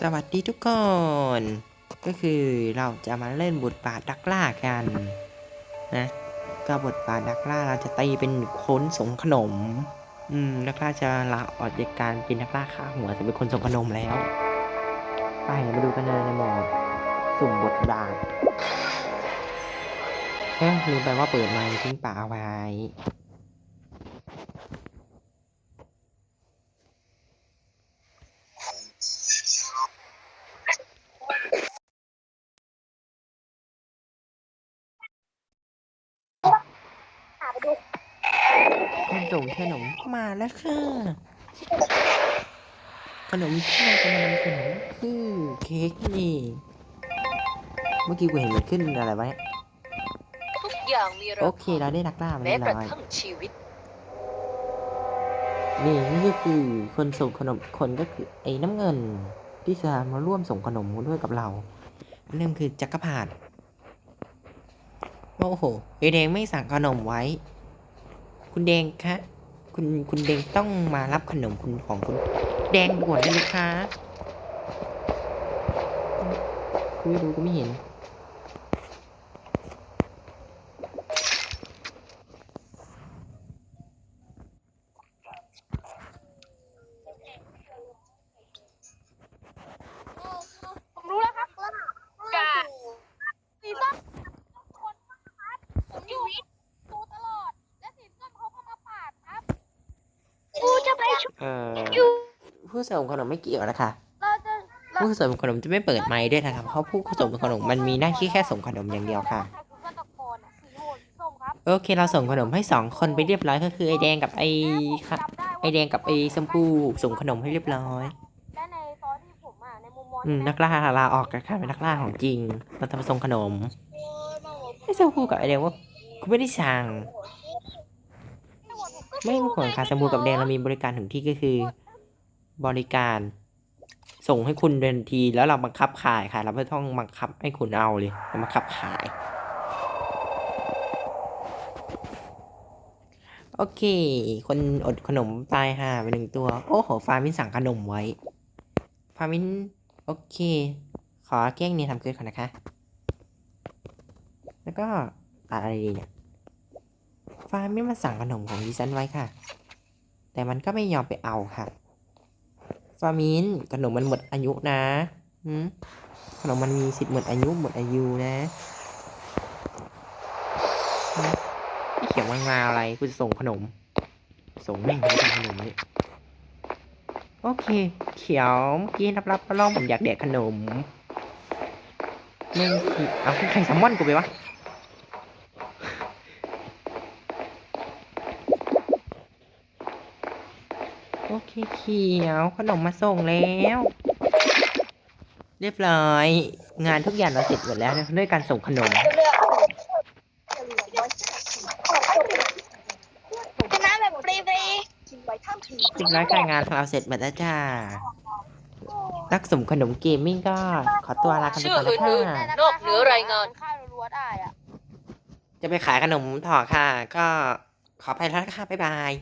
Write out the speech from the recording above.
สวัสดีทุกคน ก็คือเราจะมาเล่นบทบาทนักล่ากันนะก็บทบาทนักล่าเราจะตีเป็นคนส่งขนม อืมนักล่าจะลาออกจากการเป็นนักล่าฆ่าหัวจะเป็นคนส่งขนมแล้ว ไปมาดูกันเลยในโหมดสุ่มบทบาทเอ๊ะลืมไปว่าเปิดไมค์ทิ้งป่าเอาไว้ คนส่งขนมมาแล้วค่ะ ขนมที่เราจะมานำเสนอคือเค้กนี่ เมื่อกี้กูเห็นมันขึ้นอะไรวะเนี่ยทุกอย่างมีราโอคาเคเราได้นักล่ามาแม้เรียบกระร้อยทั่งชีวิต นี่นี่ก็คือคนส่งขนมคนก็คือไอ้น้ำเงิน ที่จะมาร่วมส่งขนมด้วยกับเรานั่นคือจักรพรรดิโอ้โหไอแดงไม่สั่งขนมไว้ คุณแดงคะคุณคุณแดงต้องมารับขนมคุณของคุณ แดงด่วนเลยนะคะคุยดูก็ไม่เห็น ผมรู้แล้วครับว่ากาสีส้มคนครับผมอยู่ดูตลอด และสีส้มเขาก็มาปาดครับกูจะไปช่วย เอ่อ ผู้ส่งขนมไม่เกี่ยวนะคะ เราจะเราผู้ส่งขนมจะไม่เปิดไมค์ด้วยนะครับเพราะผู้ส่งขนมมันมีหน้าที่แค่ส่งขนมอย่างเดียวค่ะ คือฆาตกรอะสีโหดสีส้มครับโอเค เราส่งขนมให้สองคนไปเรียบร้อยก็คือไอแดงกับไอและผมค่ะจำได้ว่าไอแดงกับไอชมพูส่งขนมให้เรียบร้อย และในตอนที่ผมอะในมุมมองอืมใช่ไหนักล่าลาออกกันค่ะเป็นนักล่าของจริง เราจะมาส่งขนมไอชมพูกับไอแดงว่าคุณไม่ได้สั่ง ไม่มีผลค่ะชมพูกับแดงเรามีบริการถึงที่ก็คือ บริการ ส่งให้คุณเดินทีแล้วเราบังคับขายค่ะ เราไม่ต้องบังคับให้คุณเอาเลยเราบังคับขาย โอเค คนอดขนมตายห่าไปหนึ่งตัว โอ้โห ฟาร์มินสั่งขนมไว้ ฟาร์มิน โอเค ขอแก้งเนี่ยทำเกินก่อนนะคะ แล้วก็ตัดอะไรดีเนี่ย ฟาร์มินมาสั่งขนมของดิฉันไว้ค่ะแต่มันก็ไม่ยอมไปเอาค่ะ ฟามินขนมมันหมดอายุนะขนมมันมีสิทธิ์หมดอายุหมดอายุนะเขียนว่างาอะไรกูจะส่งขนม ส่งแม่งไม่ส่งขนมเนี่ยโอเค เขียวเมื่อกี้รับรับๆล่องผมอยากแดกขนมแม่งคือเอาใครซัมมอนกูไปวะ โอเคเขียวขนมมาส่งแล้ว เรียบร้อย งานทุกอย่างเราเสร็จหมดแล้วด้วยการส่งขนมชนะแบบฟรีเรียบร้อยการงานของเราเสร็จหมดแล้วจ้านักสุ่มขนมเกมมิ่งก็ ขอตัวลากันไปชื่อก่อนนะอื่นคะๆนอกเหนือรายงานค่ายรัวๆได้อะจะไปขายขนมต่อค่ะ ก็ขอไปแล้วค่ะบ๊ายบาย